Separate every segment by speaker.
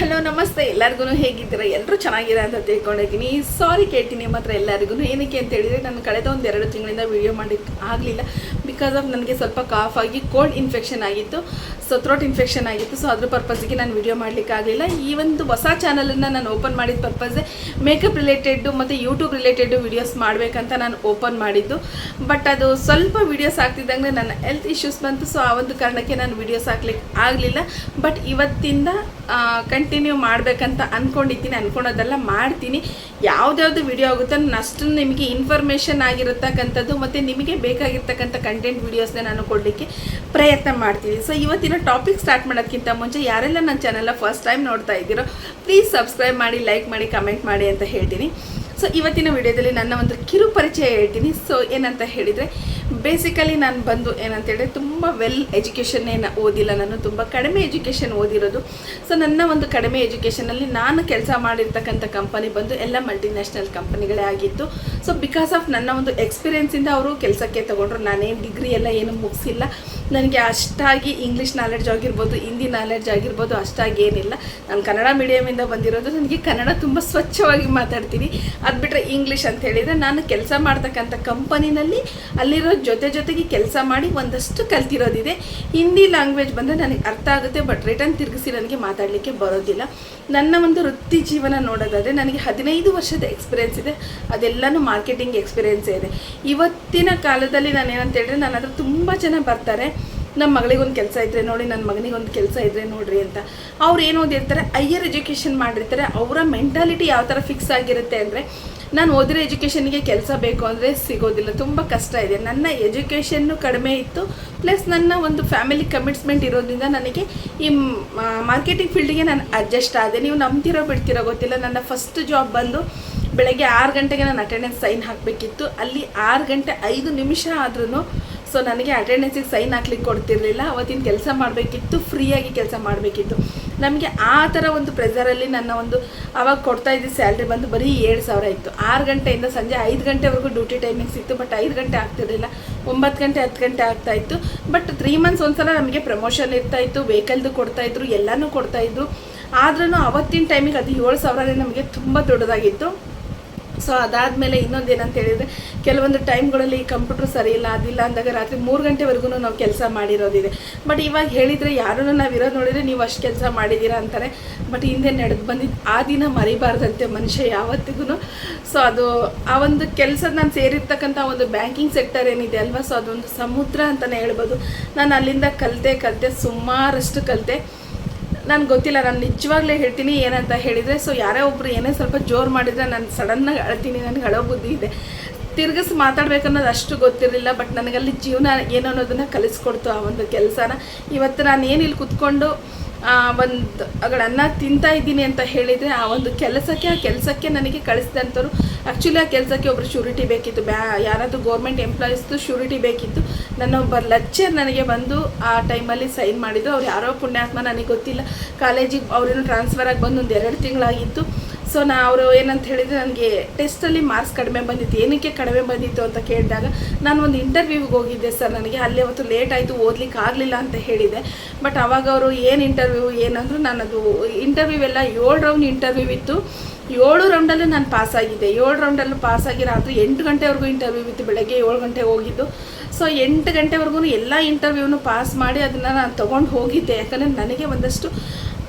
Speaker 1: Hello, ನಮಸ್ತೆ. ಎಲ್ಲರಿಗೂ ಹೇಗಿದ್ದೀರಾ? ಎಲ್ಲರೂ ಚೆನ್ನಾಗಿದೆ ಅಂತ ತಿಳ್ಕೊಂಡಿದ್ದೀನಿ. ಸಾರಿ ಕೇಳ್ತೀನಿ ಮಾತ್ರ ಎಲ್ಲರಿಗೂ ಏನಕ್ಕೆ ಅಂತ ಹೇಳಿದರೆ, ನಾನು ಕಳೆದ ಒಂದು ಎರಡು ತಿಂಗಳಿಂದ ವೀಡಿಯೋ ಮಾಡಿ ಆಗಲಿಲ್ಲ. ಬಿಕಾಸ್ ಆಫ್ ನನಗೆ ಸ್ವಲ್ಪ ಕಾಫ್ ಆಗಿ ಕೋಲ್ಡ್ ಇನ್ಫೆಕ್ಷನ್ ಆಗಿತ್ತು. ಸೊ ಥ್ರೋಟ್ ಇನ್ಫೆಕ್ಷನ್ ಆಗಿತ್ತು. ಸೊ ಅದ್ರ ಪರ್ಪಸ್ಗೆ ನಾನು ವಿಡಿಯೋ ಮಾಡಲಿಕ್ಕೆ ಆಗಲಿಲ್ಲ. ಈ ಒಂದು ಹೊಸ ಚಾನಲನ್ನು ನಾನು ಓಪನ್ ಮಾಡಿದ ಪರ್ಪಸ್ಸೇ ಮೇಕಪ್ ರಿಲೇಟೆಡ್ಡು ಮತ್ತು ಯೂಟ್ಯೂಬ್ ರಿಲೇಟೆಡ್ ವೀಡಿಯೋಸ್ ಮಾಡಬೇಕಂತ ನಾನು ಓಪನ್ ಮಾಡಿದ್ದು. ಬಟ್ ಅದು ಸ್ವಲ್ಪ ವೀಡಿಯೋಸ್ ಆಗ್ತಿದ್ದಂಗೆ ನನ್ನ ಹೆಲ್ತ್ ಇಶ್ಯೂಸ್ ಬಂತು. ಸೊ ಆ ಒಂದು ಕಾರಣಕ್ಕೆ ನಾನು ವೀಡಿಯೋಸ್ ಹಾಕ್ಲಿಕ್ಕೆ ಆಗಲಿಲ್ಲ. ಬಟ್ ಇವತ್ತಿಂದ ಕಂಟಿನ್ಯೂ ಮಾಡಬೇಕಂತ ಅಂದ್ಕೊಂಡಿದ್ದೀನಿ ಅಂದ್ಕೊಳೋದೆಲ್ಲ ಮಾಡ್ತೀನಿ. ಯಾವುದ್ಯಾವುದು ವಿಡಿಯೋ ಆಗುತ್ತೋ ನಾನು ನಿಮಗೆ ಇನ್ಫಾರ್ಮೇಷನ್ ಆಗಿರತಕ್ಕಂಥದ್ದು ಮತ್ತು ನಿಮಗೆ ಬೇಕಾಗಿರ್ತಕ್ಕಂಥ ಕಂಟೆಂಟ್ ವೀಡಿಯೋಸ್ನ ನಾನು ಕೊಡಲಿಕ್ಕೆ ಪ್ರಯತ್ನ ಮಾಡ್ತೀನಿ. ಸೊ ಇವತ್ತಿನ ಟಾಪಿಕ್ ಸ್ಟಾರ್ಟ್ ಮಾಡೋಕ್ಕಿಂತ ಮುಂಚೆ ಯಾರೆಲ್ಲ ನನ್ನ ಚಾನಲ್ನ ಫಸ್ಟ್ ಟೈಮ್ ನೋಡ್ತಾ ಇದ್ದೀರೋ ಪ್ಲೀಸ್ ಸಬ್ಸ್ಕ್ರೈಬ್ ಮಾಡಿ ಲೈಕ್ ಮಾಡಿ ಕಮೆಂಟ್ ಮಾಡಿ ಅಂತ ಹೇಳ್ತೀನಿ. ಸೊ ಇವತ್ತಿನ ವಿಡಿಯೋದಲ್ಲಿ ನನ್ನ ಒಂದು ಕಿರು ಪರಿಚಯ ಹೇಳ್ತೀನಿ. ಸೊ ಏನಂತ ಹೇಳಿದರೆ ಬೇಸಿಕಲಿ ನಾನು ಬಂದು ಏನಂತ ಹೇಳಿದ್ರೆ ತುಂಬ ವೆಲ್ ಎಜುಕೇಷನ್ ಏನು ಓದಿಲ್ಲ ನಾನು, ತುಂಬ ಕಡಿಮೆ ಎಜುಕೇಷನ್ ಓದಿರೋದು. ಸೊ ನನ್ನ ಒಂದು ಕಡಿಮೆ ಎಜುಕೇಷನಲ್ಲಿ ನಾನು ಕೆಲಸ ಮಾಡಿರ್ತಕ್ಕಂಥ ಕಂಪನಿ ಬಂದು ಎಲ್ಲ ಮಲ್ಟಿನ್ಯಾಷನಲ್ ಕಂಪನಿಗಳೇ ಆಗಿತ್ತು. ಸೊ ಬಿಕಾಸ್ ಆಫ್ ನನ್ನ ಒಂದು ಎಕ್ಸ್ಪೀರಿಯೆನ್ಸಿಂದ ಅವರು ಕೆಲಸಕ್ಕೆ ತೊಗೊಂಡ್ರು. ನಾನೇನು ಡಿಗ್ರಿ ಎಲ್ಲ ಏನು ಮುಗಿಸಿಲ್ಲ. ನನಗೆ ಅಷ್ಟಾಗಿ ಇಂಗ್ಲೀಷ್ ನಾಲೆಡ್ಜ್ ಆಗಿರ್ಬೋದು ಹಿಂದಿ ನಾಲೆಡ್ಜ್ ಆಗಿರ್ಬೋದು, ಅಷ್ಟಾಗಿ ಏನಿಲ್ಲ. ನಾನು ಕನ್ನಡ ಮೀಡಿಯಮಿಂದ ಬಂದಿರೋದು. ನನಗೆ ಕನ್ನಡ ತುಂಬ ಸ್ವಚ್ಛವಾಗಿ ಮಾತಾಡ್ತೀನಿ. ಅದು ಬಿಟ್ಟರೆ ಇಂಗ್ಲೀಷ್ ಅಂತ ಹೇಳಿದರೆ ನಾನು ಕೆಲಸ ಮಾಡ್ತಕ್ಕಂಥ ಕಂಪನಿನಲ್ಲಿ ಅಲ್ಲಿರೋ ಜೊತೆ ಜೊತೆಗೆ ಕೆಲಸ ಮಾಡಿ ಒಂದಷ್ಟು ಕಲ್ತಿರೋದಿದೆ. ಹಿಂದಿ ಲ್ಯಾಂಗ್ವೇಜ್ ಬಂದರೆ ನನಗೆ ಅರ್ಥ ಆಗುತ್ತೆ ಬಟ್ ರಿಟರ್ನ್ ತಿರುಗಿಸಿ ನನಗೆ ಮಾತಾಡಲಿಕ್ಕೆ ಬರೋದಿಲ್ಲ. ನನ್ನ ಒಂದು ವೃತ್ತಿ ಜೀವನ ನೋಡೋದಾದರೆ ನನಗೆ ಹದಿನೈದು ವರ್ಷದ ಎಕ್ಸ್ಪೀರಿಯೆನ್ಸ್ ಇದೆ. ಅದೆಲ್ಲನೂ ಮಾರ್ಕೆಟಿಂಗ್ ಎಕ್ಸ್ಪೀರಿಯೆನ್ಸೇ ಇದೆ. ಇವತ್ತಿನ ಕಾಲದಲ್ಲಿ ನಾನು ಏನಂತ ಹೇಳಿದ್ರೆ ನನ್ನ ಹತ್ರ ತುಂಬ ಜನ ಬರ್ತಾರೆ. ನಮ್ಮ ಮಗಳಿಗೊಂದು ಕೆಲಸ ಇದ್ದರೆ ನೋಡಿ ನನ್ನ ಮಗನಿಗೊಂದು ಕೆಲಸ ಇದ್ದರೆ ನೋಡ್ರಿ ಅಂತ. ಅವ್ರು ಏನು ಓದಿರ್ತಾರೆ ಹೈಯರ್ ಎಜುಕೇಷನ್ ಮಾಡಿರ್ತಾರೆ. ಅವರ ಮೆಂಟಾಲಿಟಿ ಯಾವ ಥರ ಫಿಕ್ಸ್ ಆಗಿರುತ್ತೆ ಅಂದರೆ, ನಾನು ಓದಿರೋ ಎಜುಕೇಷನ್ಗೆ ಕೆಲಸ ಬೇಕು ಅಂದರೆ ಸಿಗೋದಿಲ್ಲ. ತುಂಬ ಕಷ್ಟ ಇದೆ. ನನ್ನ ಎಜುಕೇಷನ್ನು ಕಡಿಮೆ ಇತ್ತು. ಪ್ಲಸ್ ನನ್ನ ಒಂದು ಫ್ಯಾಮಿಲಿ ಕಮಿಟ್ಸ್ಮೆಂಟ್ ಇರೋದ್ರಿಂದ ನನಗೆ ಈ ಮಾರ್ಕೆಟಿಂಗ್ ಫೀಲ್ಡಿಗೆ ನಾನು ಅಡ್ಜಸ್ಟ್ ಆದೆ. ನೀವು ನಂಬ್ತಿರೋ ಬಿಡ್ತಿರೋ ಗೊತ್ತಿಲ್ಲ. ನನ್ನ ಫಸ್ಟ್ ಜಾಬ್ ಬಂದು ಬೆಳಗ್ಗೆ ಆರು ಗಂಟೆಗೆ ನಾನು ಅಟೆಂಡೆನ್ಸ್ ಸೈನ್ ಹಾಕಬೇಕಿತ್ತು. ಅಲ್ಲಿ ಆರು ಗಂಟೆ ಐದು ನಿಮಿಷ ಆದ್ರೂ ಸೊ ನನಗೆ ಅಟೆಂಡೆನ್ಸಿಗೆ ಸೈನ್ ಹಾಕ್ಲಿಕ್ಕೆ ಕೊಡ್ತಿರ್ಲಿಲ್ಲ. ಅವತ್ತಿನ ಕೆಲಸ ಮಾಡಬೇಕಿತ್ತು, ಫ್ರೀಯಾಗಿ ಕೆಲಸ ಮಾಡಬೇಕಿತ್ತು. ನಮಗೆ ಆ ಥರ ಒಂದು ಪ್ರೆಸರಲ್ಲಿ ನನ್ನ ಒಂದು ಅವಾಗ ಕೊಡ್ತಾ ಇದ್ದ ಸ್ಯಾಲ್ರಿ ಬಂದು ಬರೀ ಏಳು ಸಾವಿರ ಇತ್ತು. ಆರು ಗಂಟೆಯಿಂದ ಸಂಜೆ ಐದು ಗಂಟೆವರೆಗೂ ಡ್ಯೂಟಿ ಟೈಮಿಂಗ್ಸ್ ಇತ್ತು ಬಟ್ ಐದು ಗಂಟೆ ಆಗ್ತಿರಲಿಲ್ಲ. ಒಂಬತ್ತು ಗಂಟೆ, ಹತ್ತು ಗಂಟೆ ಆಗ್ತಾ ಇತ್ತು. ಬಟ್ ತ್ರೀ ಮಂತ್ಸ್ ಒಂದ್ಸಲ ನಮಗೆ ಪ್ರಮೋಷನ್ ಇರ್ತಾ ಇತ್ತು ವೆಹಿಕಲ್ದು ಕೊಡ್ತಾಯಿದ್ರು ಎಲ್ಲನೂ ಕೊಡ್ತಾಯಿದ್ರು ಆದ್ರೂ ಅವತ್ತಿನ ಟೈಮಿಗೆ ಅದು ಏಳು ಸಾವಿರನೇ ನಮಗೆ ತುಂಬ ದೊಡ್ಡದಾಗಿತ್ತು. ಸೊ ಅದಾದಮೇಲೆ ಇನ್ನೊಂದು ಏನಂತ ಹೇಳಿದರೆ, ಕೆಲವೊಂದು ಟೈಮ್ಗಳಲ್ಲಿ ಕಂಪ್ಯೂಟರ್ ಸರಿ ಇಲ್ಲ, ಅದಿಲ್ಲ ಅಂದಾಗ ರಾತ್ರಿ ಮೂರು ಗಂಟೆವರೆಗೂ ನಾವು ಕೆಲಸ ಮಾಡಿರೋದಿದೆ. ಬಟ್ ಇವಾಗ ಹೇಳಿದರೆ ಯಾರೂ ನಾವು ಇರೋದು ನೋಡಿದರೆ ನೀವು ಅಷ್ಟು ಕೆಲಸ ಮಾಡಿದ್ದೀರಾ ಅಂತಾರೆ. ಬಟ್ ಹಿಂದೆ ನಡೆದು ಬಂದಿದ್ದು ಆ ದಿನ ಮರಿಬಾರ್ದಂತೆ ಮನುಷ್ಯ ಯಾವತ್ತಿಗೂ ಸೊ ಅದು ಆ ಒಂದು ಕೆಲಸ ನಾನು ಸೇರಿರ್ತಕ್ಕಂಥ ಒಂದು ಬ್ಯಾಂಕಿಂಗ್ ಸೆಕ್ಟರ್ ಏನಿದೆ ಅಲ್ವಾ ಸೊ ಅದೊಂದು ಸಮುದ್ರ ಅಂತಲೇ ಹೇಳ್ಬೋದು. ನಾನು ಅಲ್ಲಿಂದ ಕಲಿತೆ ಕಲಿತೆ ಸುಮಾರಷ್ಟು ಕಲಿತೆ. ನನಗೆ ಗೊತ್ತಿಲ್ಲ, ನಾನು ನಿಜವಾಗ್ಲೇ ಹೇಳ್ತೀನಿ ಏನಂತ ಹೇಳಿದರೆ ಸೊ ಯಾರೇ ಒಬ್ಬರು ಏನೇ ಸ್ವಲ್ಪ ಜೋರು ಮಾಡಿದರೆ ನಾನು ಸಡನ್ನಾಗಿ ಅಳ್ತೀನಿ, ನನಗೆ ಹಳೋ ಬುದ್ಧಿ ಇದೆ. ತಿರ್ಗಿಸಿ ಮಾತಾಡ್ಬೇಕನ್ನೋದು ಅಷ್ಟು ಗೊತ್ತಿರಲಿಲ್ಲ ಬಟ್ ನನಗಲ್ಲಿ ಜೀವನ ಏನು ಅನ್ನೋದನ್ನು ಕಲಿಸ್ಕೊಡ್ತು ಆ ಒಂದು ಕೆಲಸನ. ಇವತ್ತು ನಾನು ಏನು ಇಲ್ಲಿ ಕುತ್ಕೊಂಡು ಒಂದು ಅನ್ನ ತಿಂತಾ ಇದ್ದೀನಿ ಅಂತ ಹೇಳಿದರೆ, ಆ ಒಂದು ಕೆಲಸಕ್ಕೆ, ಆ ಕೆಲಸಕ್ಕೆ ನನಗೆ ಕಳಿಸಿದಂಥವ್ರು ಆ್ಯಕ್ಚುಲಿ ಆ ಕೆಲಸಕ್ಕೆ ಒಬ್ಬರು ಶ್ಯೂರಿಟಿ ಬೇಕಿತ್ತು. ಬ್ಯಾ, ಯಾರಾದರೂ ಗೌರ್ಮೆಂಟ್ ಎಂಪ್ಲಾಯೀಸ್ದು ಶ್ಯೂರಿಟಿ ಬೇಕಿತ್ತು. ನನ್ನ ಒಬ್ಬ ಲೆಕ್ಚರ್ ನನಗೆ ಬಂದು ಆ ಟೈಮಲ್ಲಿ ಸೈನ್ ಮಾಡಿದ್ರು. ಅವ್ರು ಯಾರೋ ಪುಣ್ಯಾತ್ಮ ನನಗೆ ಗೊತ್ತಿಲ್ಲ. ಕಾಲೇಜಿಗೆ ಅವ್ರೇನು ಟ್ರಾನ್ಸ್ಫರ್ ಆಗಿ ಬಂದು ಒಂದು ಎರಡು ತಿಂಗಳಾಗಿತ್ತು. ಸೊ ನಾ ಅವರು ಏನಂತ ಹೇಳಿದರೆ ನನಗೆ ಟೆಸ್ಟಲ್ಲಿ ಮಾರ್ಕ್ಸ್ ಕಡಿಮೆ ಬಂದಿತ್ತು. ಏನಕ್ಕೆ ಕಡಿಮೆ ಬಂದಿತ್ತು ಅಂತ ಕೇಳಿದಾಗ ನಾನು ಒಂದು ಇಂಟರ್ವ್ಯೂಗೆ ಹೋಗಿದ್ದೆ ಸರ್ ನನಗೆ. ಅಲ್ಲಿ ಅವತ್ತು ಲೇಟ್ ಆಯಿತು ಓದ್ಲಿಕ್ಕೆ ಆಗಲಿಲ್ಲ ಅಂತ ಹೇಳಿದೆ. ಬಟ್ ಅವಾಗ ಅವರು ಏನು ಇಂಟರ್ವ್ಯೂ ಏನಂದ್ರು ನಾನು ಅದು ಇಂಟರ್ವ್ಯೂ ಎಲ್ಲ ಏಳು ರೌಂಡ್ ಇಂಟರ್ವ್ಯೂ ಇತ್ತು. ಏಳು ರೌಂಡಲ್ಲೂ ನಾನು ಪಾಸ್ ಆಗಿದ್ದೆ. ಏಳು ರೌಂಡಲ್ಲೂ ಪಾಸ್ ಆಗಿ ರಾತ್ರಿ ಎಂಟು ಗಂಟೆವರೆಗೂ ಇಂಟರ್ವ್ಯೂ ಇತ್ತು. ಬೆಳಗ್ಗೆ ಏಳು ಗಂಟೆಗೆ ಹೋಗಿದ್ದು. ಸೊ ಎಂಟು ಗಂಟೆವರೆಗೂ ಎಲ್ಲ ಇಂಟರ್ವ್ಯೂನು ಪಾಸ್ ಮಾಡಿ ಅದನ್ನು ನಾನು ತೊಗೊಂಡು ಹೋಗಿದ್ದೆ. ಯಾಕಂದರೆ ನನಗೆ ಒಂದಷ್ಟು,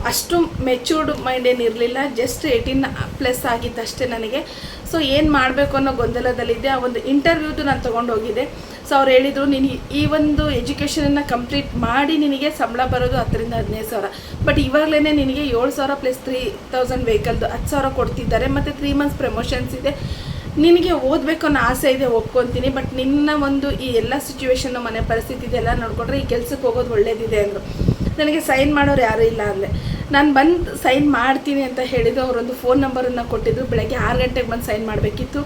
Speaker 1: ಅಷ್ಟು ಮೆಚೂರ್ಡ್ ಮೈಂಡ್ ಏನಿರಲಿಲ್ಲ ಜಸ್ಟ್ ಏಯ್ಟೀನ್ ಪ್ಲಸ್ ಆಗಿತ್ತು ಅಷ್ಟೇ ನನಗೆ. ಸೊ ಏನು ಮಾಡಬೇಕು ಅನ್ನೋ ಗೊಂದಲದಲ್ಲಿದ್ದೆ. ಆ ಒಂದು ಇಂಟರ್ವ್ಯೂದು ನಾನು ತೊಗೊಂಡು ಹೋಗಿದ್ದೆ. ಸೊ ಅವ್ರು ಹೇಳಿದರು, ನೀನು ಈ ಒಂದು ಎಜುಕೇಷನನ್ನು ಕಂಪ್ಲೀಟ್ ಮಾಡಿ ನಿನಗೆ ಸಂಬಳ ಬರೋದು ಹತ್ತರಿಂದ ಹದಿನೈದು ಸಾವಿರ. ಬಟ್ ಇವಾಗಲೇ ನಿನಗೆ ಏಳು ಸಾವಿರ ಪ್ಲಸ್ ತ್ರೀ ತೌಸಂಡ್ ವೆಹಿಕಲ್ದು ಹತ್ತು ಸಾವಿರ ಕೊಡ್ತಿದ್ದಾರೆ, ಮತ್ತು ತ್ರೀ ಮಂತ್ಸ್ ಪ್ರಮೋಷನ್ಸ್ ಇದೆ. ನಿನಗೆ ಓದಬೇಕು ಅನ್ನೋ ಆಸೆ ಇದೆ, ಒಪ್ಕೊತೀನಿ. ಬಟ್ ನಿನ್ನ ಒಂದು ಈ ಎಲ್ಲ ಸಿಚುವೇಶನ್ನು ಮನೆ ಪರಿಸ್ಥಿತಿ ಇದೆಲ್ಲ ನೋಡಿಕೊಂಡ್ರೆ ಈ ಕೆಲಸಕ್ಕೆ ಹೋಗೋದು ಒಳ್ಳೇದಿದೆ ಅಂದರು. ನನಗೆ ಸೈನ್ ಮಾಡೋರು ಯಾರೂ ಇಲ್ಲ ಅಂದರೆ ನಾನು ಬಂದು ಸೈನ್ ಮಾಡ್ತೀನಿ ಅಂತ ಹೇಳಿದ್ದು ಅವರೊಂದು ಫೋನ್ ನಂಬರನ್ನು ಕೊಟ್ಟಿದ್ದು ಬೆಳಗ್ಗೆ ಆರು ಗಂಟೆಗೆ ಬಂದು ಸೈನ್ ಮಾಡಬೇಕಿತ್ತು.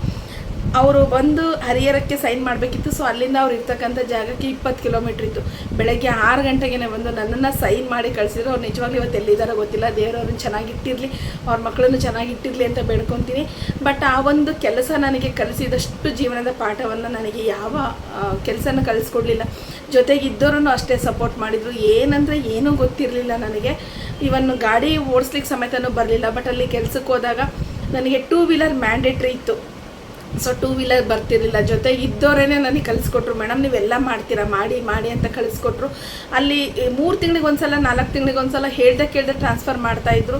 Speaker 1: ಅವರು ಬಂದು ಹರಿಹರಕ್ಕೆ ಸೈನ್ ಮಾಡಬೇಕಿತ್ತು. ಸೊ ಅಲ್ಲಿಂದ ಅವ್ರು ಇರ್ತಕ್ಕಂಥ ಜಾಗಕ್ಕೆ ಇಪ್ಪತ್ತು ಕಿಲೋಮೀಟ್ರ್ ಇತ್ತು. ಬೆಳಗ್ಗೆ ಆರು ಗಂಟೆಗೆ ಬಂದು ನನ್ನನ್ನು ಸೈನ್ ಮಾಡಿ ಕಳಿಸಿದ್ರು. ಅವ್ರು ನಿಜವಾಗ್ಲೂ ಇವತ್ತು ಎಲ್ಲಿದ್ದಾರೋ ಗೊತ್ತಿಲ್ಲ. ದೇವರವ್ರನ್ನ ಚೆನ್ನಾಗಿಟ್ಟಿರಲಿ ಅವ್ರ ಮಕ್ಕಳನ್ನು ಚೆನ್ನಾಗಿಟ್ಟಿರಲಿ ಅಂತ ಬೇಡ್ಕೊತೀನಿ. ಬಟ್ ಆ ಒಂದು ಕೆಲಸ ನನಗೆ ಕಲಿಸಿದಷ್ಟು ಜೀವನದ ಪಾಠವನ್ನು ನನಗೆ ಯಾವ ಕೆಲಸನ ಕಲಿಸ್ಕೊಡ್ಲಿಲ್ಲ. ಇದ್ದವರನ್ನು ಅಷ್ಟೇ ಸಪೋರ್ಟ್ ಮಾಡಿದರು. ಏನಂದರೆ ಏನೂ ಗೊತ್ತಿರಲಿಲ್ಲ ನನಗೆ. ಇವನ್ ಗಾಡಿ ಓಡಿಸ್ಲಿಕ್ಕೆ ಸಮೇತನೂ ಬರಲಿಲ್ಲ. ಬಟ್ ಅಲ್ಲಿ ಕೆಲಸಕ್ಕೆ ಹೋದಾಗ ನನಗೆ ಟೂ ವೀಲರ್ ಮ್ಯಾಂಡೇಟ್ರಿ ಇತ್ತು. ಸೊ ಟೂ ವೀಲರ್ ಬರ್ತಿರಲಿಲ್ಲ. ಜೊತೆ ಇದ್ದವರೇ ನನಗೆ ಕಲಿಸ್ಕೊಟ್ರು ಮೇಡಮ್, ನೀವೆಲ್ಲ ಮಾಡ್ತೀರಾ? ಮಾಡಿ ಮಾಡಿ ಅಂತ ಕಳಿಸ್ಕೊಟ್ರು. ಅಲ್ಲಿ ಮೂರು ತಿಂಗಳಿಗೆ ಒಂದ್ಸಲ, ನಾಲ್ಕು ತಿಂಗಳಿಗೆ ಒಂದ್ಸಲ ಹೇಳ್ದೆ ಕೇಳ್ದೆ ಟ್ರಾನ್ಸ್ಫರ್ ಮಾಡ್ತಾಯಿದ್ರು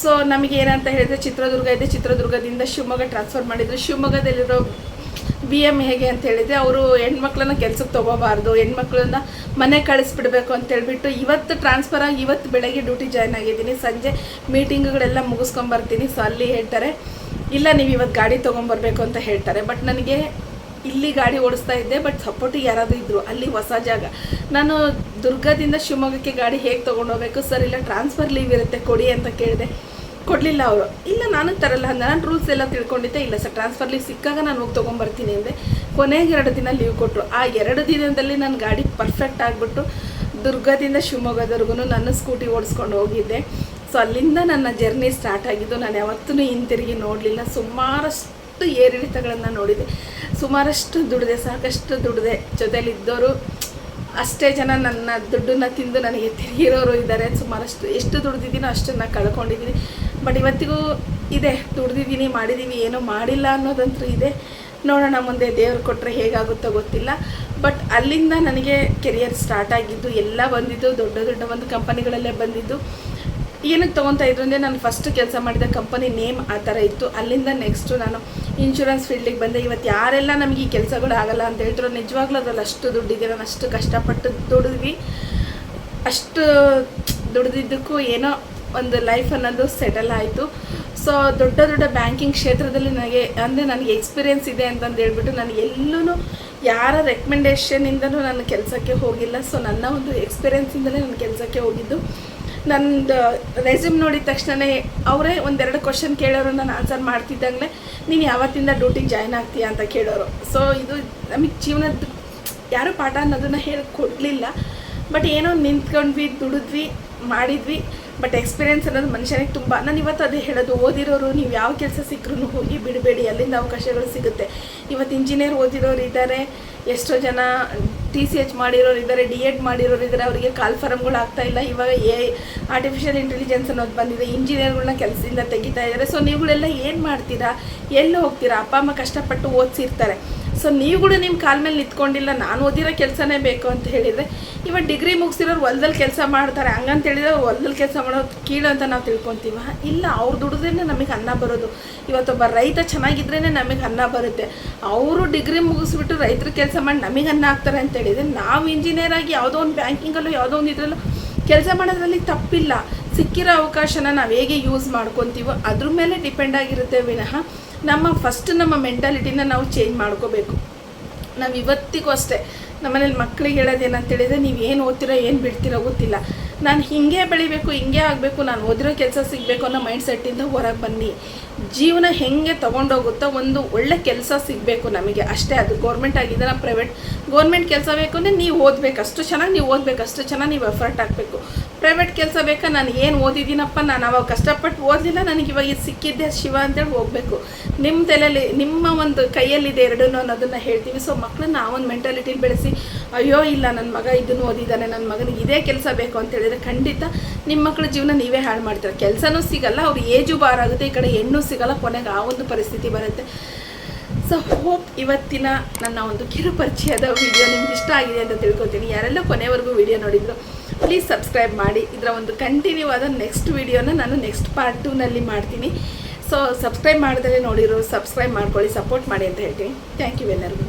Speaker 1: ಸೊ ನಮಗೆ ಏನಂತ ಹೇಳಿದ್ರೆ, ಚಿತ್ರದುರ್ಗ ಇದೆ. ಚಿತ್ರದುರ್ಗದಿಂದ ಶಿವಮೊಗ್ಗ ಟ್ರಾನ್ಸ್ಫರ್ ಮಾಡಿದ್ರು. ಶಿವಮೊಗ್ಗದಲ್ಲಿರೋ ಬಿ ಎಂ ಹೇಗೆ ಅಂತ ಹೇಳಿದ್ರೆ, ಅವರು ಹೆಣ್ಮಕ್ಳನ್ನ ಕೆಲ್ಸಕ್ಕೆ ತೊಗೋಬಾರ್ದು, ಹೆಣ್ಮಕ್ಳನ್ನ ಮನೆ ಕಳಿಸ್ಬಿಡ್ಬೇಕು ಅಂತ ಹೇಳ್ಬಿಟ್ಟು ಇವತ್ತು ಟ್ರಾನ್ಸ್ಫರ್ ಆಗಿ ಇವತ್ತು ಬೆಳಗ್ಗೆ ಡ್ಯೂಟಿ ಜಾಯ್ನ್ ಆಗಿದ್ದೀನಿ. ಸಂಜೆ ಮೀಟಿಂಗ್ಗಳೆಲ್ಲ ಮುಗಿಸ್ಕೊಂಬರ್ತೀನಿ. ಸೊ ಅಲ್ಲಿ ಹೇಳ್ತಾರೆ ಇಲ್ಲ, ನೀವು ಇವತ್ತು ಗಾಡಿ ತೊಗೊಂಬರ್ಬೇಕು ಅಂತ ಹೇಳ್ತಾರೆ ಬಟ್ ನನಗೆ ಇಲ್ಲಿ ಗಾಡಿ ಓಡಿಸ್ತಾ ಇದ್ದೆ ಬಟ್ ಸಪೋರ್ಟಿಗೆ ಯಾರಾದರೂ ಇದ್ದರು ಅಲ್ಲಿ ಹೊಸ ಜಾಗ. ನಾನು ದುರ್ಗದಿಂದ ಶಿವಮೊಗ್ಗಕ್ಕೆ ಗಾಡಿ ಹೇಗೆ ತೊಗೊಂಡೋಗ್ಬೇಕು? ಸರ್, ಇಲ್ಲ ಟ್ರಾನ್ಸ್ಫರ್ ಲೀವ್ ಇರುತ್ತೆ, ಕೊಡಿ ಅಂತ ಕೇಳಿದೆ. ಕೊಡಲಿಲ್ಲ ಅವರು. ಇಲ್ಲ, ನಾನು ತರಲ್ಲ, ನಾನು ರೂಲ್ಸ್ ಎಲ್ಲ ತಿಳ್ಕೊಂಡಿದ್ದೆ. ಇಲ್ಲ, ಸರ್ ಟ್ರಾನ್ಸ್ಫರ್ ಲೀವ್ ಸಿಕ್ಕಾಗ ನಾನು ಹೋಗಿ ತೊಗೊಂಬರ್ತೀನಿ ಅಂದೆ. ಕೊನೆಗೆ ಎರಡು ದಿನ ಲೀವ್ ಕೊಟ್ಟರು ಆ ಎರಡು ದಿನದಲ್ಲಿ ನನ್ನ ಗಾಡಿ ಪರ್ಫೆಕ್ಟ್ ಆಗಿಬಿಟ್ಟು ದುರ್ಗದಿಂದ ಶಿವಮೊಗ್ಗದವರೆಗೂ ನನ್ನ ಸ್ಕೂಟಿ ಓಡಿಸ್ಕೊಂಡು ಹೋಗಿದ್ದೆ. ಸೊ ಅಲ್ಲಿಂದ ನನ್ನ ಜರ್ನಿ ಸ್ಟಾರ್ಟ್ ಆಗಿದ್ದು ನಾನು ಯಾವತ್ತೂ ಹಿಂತಿರುಗಿ ನೋಡಲಿಲ್ಲ. ಸುಮಾರಷ್ಟು ಏರಿಳಿತಗಳನ್ನು ನೋಡಿದೆ. ಸುಮಾರಷ್ಟು ದುಡಿದೆ, ಸಾಕಷ್ಟು ದುಡಿದೆ ಜೊತೆಲಿದ್ದವರು ಅಷ್ಟೇ ಜನ ನನ್ನ ದುಡ್ಡನ್ನ ತಿಂದು ನನಗೆ ತಿರುಗಿರೋರು ಇದ್ದಾರೆ. ಸುಮಾರಷ್ಟು ಎಷ್ಟು ದುಡ್ದಿದ್ದೀನೋ ಅಷ್ಟನ್ನು ಕಳ್ಕೊಂಡಿದ್ದೀನಿ. ಬಟ್ ಇವತ್ತಿಗೂ ಇದೆ, ದುಡ್ದಿದ್ದೀನಿ ಮಾಡಿದ್ದೀನಿ ಏನೂ ಮಾಡಿಲ್ಲ ಅನ್ನೋದಂತೂ ಇದೆ. ನೋಡೋಣ ಮುಂದೆ ದೇವರು ಕೊಟ್ಟರೆ ಹೇಗಾಗುತ್ತೋ ಗೊತ್ತಿಲ್ಲ. ಬಟ್ ಅಲ್ಲಿಂದ ನನಗೆ ಕೆರಿಯರ್ ಸ್ಟಾರ್ಟ್ ಆಗಿದ್ದು, ಎಲ್ಲ ಬಂದಿದ್ದು, ದೊಡ್ಡ ದೊಡ್ಡ ಒಂದು ಕಂಪನಿಗಳಲ್ಲೇ ಬಂದಿದ್ದು. ಏನಕ್ಕೆ ತೊಗೊತಾ ಇದ್ರು ಅಂದರೆ ನಾನು ಫಸ್ಟ್ ಕೆಲಸ ಮಾಡಿದ ಕಂಪನಿ ನೇಮ್ ಆ ಥರ ಇತ್ತು. ಅಲ್ಲಿಂದ ನೆಕ್ಸ್ಟು ನಾನು ಇನ್ಶೂರೆನ್ಸ್ ಫೀಲ್ಡಿಗೆ ಬಂದೆ. ಇವತ್ತು ಯಾರೆಲ್ಲ ನಮಗೆ ಈ ಕೆಲಸಗಳು ಆಗಲ್ಲ ಅಂತ ಹೇಳ್ತಾರೋ ನಿಜವಾಗ್ಲೂ ಅದ್ರಲ್ಲಿ ಅಷ್ಟು ದುಡ್ಡಿದೆ ನಾನು ಅಷ್ಟು ಕಷ್ಟಪಟ್ಟು ದುಡಿದ್ವಿ. ಅಷ್ಟು ದುಡಿದಿದ್ದಕ್ಕೂ ಏನೋ ಒಂದು ಲೈಫ್ ಅನ್ನೋದು ಸೆಟಲ್ ಆಯಿತು. ಸೊ ದೊಡ್ಡ ದೊಡ್ಡ ಬ್ಯಾಂಕಿಂಗ್ ಕ್ಷೇತ್ರದಲ್ಲಿ ನನಗೆ, ಅಂದರೆ ನನಗೆ ಎಕ್ಸ್ಪೀರಿಯೆನ್ಸ್ ಇದೆ ಅಂತಂದು ಹೇಳ್ಬಿಟ್ಟು ನಾನು ಎಲ್ಲೂ ಯಾರ ರೆಕಮೆಂಡೇಷನಿಂದನೂ ನಾನು ಕೆಲಸಕ್ಕೆ ಹೋಗಿಲ್ಲ. ಸೊ ನನ್ನ ಒಂದು ಎಕ್ಸ್ಪೀರಿಯೆನ್ಸಿಂದಲೇ ನಾನು ಕೆಲಸಕ್ಕೆ ಹೋಗಿದ್ದು. ನಂದು ರೆಸ್ಯೂಮ್ ನೋಡಿದ ತಕ್ಷಣವೇ ಅವರೇ ಒಂದೆರಡು ಕ್ವಶನ್ ಕೇಳೋರು ನಾನು ಆನ್ಸರ್ ಮಾಡ್ತಿದ್ದಂಗೆ ನೀನು ಯಾವತ್ತಿಂದ ಡ್ಯೂಟಿಗೆ ಜಾಯ್ನ್ ಆಗ್ತೀಯಾ? ಅಂತ ಕೇಳೋರು. ಸೊ ಇದು ನಮಗೆ ಜೀವನದ ಯಾರೂ ಪಾಠ ಅನ್ನೋದನ್ನು ಹೇಳಿಕೊಡ್ಲಿಲ್ಲ ಬಟ್ ಏನೋ ನಿಂತ್ಕೊಂಡ್ವಿ, ದುಡಿದ್ವಿ, ಮಾಡಿದ್ವಿ. ಬಟ್ ಎಕ್ಸ್ಪೀರಿಯೆನ್ಸ್ ಅನ್ನೋದು ಮನುಷ್ಯನಿಗೆ ತುಂಬ. ನಾನು ಇವತ್ತು ಅದೇ ಹೇಳೋದು, ಓದಿರೋರು, ನೀವು ಯಾವ ಕೆಲಸ ಸಿಕ್ಕರೂ ಹೋಗಿ ಬಿಡಬೇಡಿ. ಅಲ್ಲಿಂದ ಅವಕಾಶಗಳು ಸಿಗುತ್ತೆ. ಇವತ್ತು ಇಂಜಿನಿಯರ್ ಓದಿರೋರು ಇದ್ದಾರೆ ಎಷ್ಟೋ ಜನ ಟಿ ಸಿ ಎಚ್ ಮಾಡಿರೋರು ಇದ್ದಾರೆ ಡಿ ಎಡ್ ಮಾಡಿರೋರು ಇದ್ದಾರೆ ಅವರಿಗೆ ಕಾಲ್ ಫಾರಮ್ಗಳು ಆಗ್ತಾ ಇಲ್ಲ. ಇವಾಗ ಎ ಆರ್ಟಿಫಿಷಿಯಲ್ ಇಂಟೆಲಿಜೆನ್ಸ್ ಅನ್ನೋದು ಬಂದಿದೆ. ಇಂಜಿನಿಯರ್ಗಳನ್ನ ಕೆಲಸದಿಂದ ತೆಗಿತಾ ಇದ್ದಾರೆ ಸೊ ನೀವುಗಳೆಲ್ಲ ಏನು ಮಾಡ್ತೀರಾ? ಎಲ್ಲಿ ಹೋಗ್ತೀರಾ? ಅಪ್ಪ, ಅಮ್ಮ ಕಷ್ಟಪಟ್ಟು ಓದಿಸಿರ್ತಾರೆ. ಸೊ ನೀವು ಕೂಡ ನಿಮ್ಮ ಕಾಲ ಮೇಲೆ ನಿಂತ್ಕೊಂಡಿಲ್ಲ, ನಾನು ಓದಿರೋ ಕೆಲಸನೇ ಬೇಕು ಅಂತ ಹೇಳಿದರೆ, ಇವಾಗ ಡಿಗ್ರಿ ಮುಗಿಸಿರೋರು ಹೊಲ್ದಲ್ಲಿ ಕೆಲಸ ಮಾಡ್ತಾರೆ, ಹಂಗಂತ ಹೇಳಿದ್ರೆ ಹೊಲ್ದಲ್ಲಿ ಕೆಲಸ ಮಾಡೋದು ಕೀಳು ಅಂತ ನಾವು ತಿಳ್ಕೊತೀವ? ಇಲ್ಲ, ಅವ್ರು ದುಡಿದ್ರೇ ನಮಗೆ ಅನ್ನ ಬರೋದು. ಇವತ್ತೊಬ್ಬ ರೈತ ಚೆನ್ನಾಗಿದ್ರೇ ನಮಗೆ ಅನ್ನ ಬರುತ್ತೆ. ಅವರು ಡಿಗ್ರಿ ಮುಗಿಸ್ಬಿಟ್ಟು ರೈತರು ಕೆಲಸ ಮಾಡಿ ನಮಗೆ ಅನ್ನ ಆಗ್ತಾರೆ ಅಂತ ಹೇಳಿದರೆ, ನಾವು ಇಂಜಿನಿಯರ್ ಆಗಿ ಯಾವುದೋ ಒಂದು ಬ್ಯಾಂಕಿಂಗಲ್ಲೂ ಯಾವುದೋ ಒಂದು ಇದರಲ್ಲೂ ಕೆಲಸ ಮಾಡೋದ್ರಲ್ಲಿ ತಪ್ಪಿಲ್ಲ. ಸಿಕ್ಕಿರೋ ಅವಕಾಶನ ನಾವು ಹೇಗೆ ಯೂಸ್ ಮಾಡ್ಕೊತೀವೋ ಅದ್ರ ಮೇಲೆ ಡಿಪೆಂಡ್ ಆಗಿರುತ್ತೆ ವಿನಃ ನಮ್ಮ ಫಸ್ಟ್ ನಮ್ಮ ಮೆಂಟಾಲಿಟಿನ ನಾವು ಚೇಂಜ್ ಮಾಡ್ಕೋಬೇಕು. ನಾವು ಇವತ್ತಿಗೂ ಅಷ್ಟೇ ನಮ್ಮನೇಲಿ ಮಕ್ಕಳಿಗೆ ಹೇಳೋದೇನಂತ ಹೇಳಿದ್ರೆ ನೀವು ಏನು ಓದ್ತಿರೋ ಏನು ಬಿಡ್ತಿರೋ ಗೊತ್ತಿಲ್ಲ. ನಾನು ಹಿಂಗೆ ಬೆಳಿಬೇಕು, ಹಿಂಗೆ ಆಗಬೇಕು, ನಾನು ಓದಿರೋ ಕೆಲಸ ಸಿಗಬೇಕು ಅನ್ನೋ ಮೈಂಡ್ ಸೆಟ್ಟಿಂದ ಹೊರಗೆ ಬನ್ನಿ. ಜೀವನ ಹೆಂಗೆ ತೊಗೊಂಡೋಗುತ್ತೋ ಒಂದು ಒಳ್ಳೆ ಕೆಲಸ ಸಿಗಬೇಕು ನಮಗೆ. ಅಷ್ಟೇ ಅದು ಗೌರ್ಮೆಂಟ್ ಆಗಿದ್ದಾರೆ ಪ್ರೈವೇಟ್ ಗೌರ್ಮೆಂಟ್ ಕೆಲಸ ಬೇಕು ಅಂದರೆ ನೀವು ಓದಬೇಕು. ಅಷ್ಟು ಚೆನ್ನಾಗಿ ನೀವು ಓದಬೇಕು, ಅಷ್ಟು ಚೆನ್ನಾಗಿ ನೀವು ಎಫರ್ಟ್ ಹಾಕಬೇಕು. ಪ್ರೈವೇಟ್ ಕೆಲಸ ಬೇಕಾ? ನಾನು ಏನು ಓದಿದ್ದೀನಪ್ಪ? ನಾನು ಅವಾಗ ಕಷ್ಟಪಟ್ಟು ಓದಲಿಲ್ಲ, ನನಗೆ ಇವಾಗ ಇದು ಸಿಕ್ಕಿದ್ದೆ ಶಿವ ಅಂತೇಳಿ ಹೋಗಬೇಕು. ನಿಮ್ಮ ತಲೆಯಲ್ಲಿ, ನಿಮ್ಮ ಒಂದು ಕೈಯಲ್ಲಿದೆ ಎರಡೂ ಅನ್ನೋದನ್ನು ಹೇಳ್ತೀವಿ. ಸೊ ಮಕ್ಕಳನ್ನ ಆ ಒಂದು ಮೆಂಟಾಲಿಟಿಲಿ ಬೆಳೆಸಿ ಅಯ್ಯೋ, ಇಲ್ಲ ನನ್ನ ಮಗ ಇದನ್ನು ಓದಿದ್ದಾನೆ ನನ್ನ ಮಗನಿಗೆ ಇದೇ ಕೆಲಸ ಬೇಕು ಅಂತ ಹೇಳಿದರೆ ಖಂಡಿತ ನಿಮ್ಮ ಮಕ್ಕಳ ಜೀವನ ನೀವೇ ಹಾಳು ಮಾಡ್ತೀರ. ಕೆಲಸನೂ ಸಿಗಲ್ಲ, ಅವ್ರ ಏಜು ಬಾರ್ ಆಗುತ್ತೆ, ಈ ಕಡೆ ಹೆಣ್ಣು ಸಿಗಲ್ಲ, ಕೊನೆಗೆ ಆ ಒಂದು ಪರಿಸ್ಥಿತಿ ಬರುತ್ತೆ. ಸೊ ಹೋಪ್ ಇವತ್ತಿನ ನನ್ನ ಒಂದು ಕಿರು ಪರಿಚಯದ ವಿಡಿಯೋ ನಿಮ್ಗೆ ಇಷ್ಟ ಆಗಿದೆ ಅಂತ ತಿಳ್ಕೊತೀನಿ. ಯಾರೆಲ್ಲ ಕೊನೆವರೆಗೂ ವಿಡಿಯೋ ನೋಡಿದ್ರು ಪ್ಲೀಸ್ ಸಬ್ಸ್ಕ್ರೈಬ್ ಮಾಡಿ. ಇದರ ಒಂದು ಕಂಟಿನ್ಯೂ ಆದ ನೆಕ್ಸ್ಟ್ ವಿಡಿಯೋನ ನಾನು ನೆಕ್ಸ್ಟ್ ಪಾರ್ಟ್ ಟೂನಲ್ಲಿ ಮಾಡ್ತೀನಿ. ಸೊ ಸಬ್ಸ್ಕ್ರೈಬ್ ಮಾಡಿದ್ರೆ ನೋಡಿರೋ ಸಬ್ಸ್ಕ್ರೈಬ್ ಮಾಡ್ಕೊಳ್ಳಿ ಸಪೋರ್ಟ್ ಮಾಡಿ ಅಂತ ಹೇಳ್ತೀನಿ. ಥ್ಯಾಂಕ್ ಯು ಎಲ್ಲರಿಗೂ.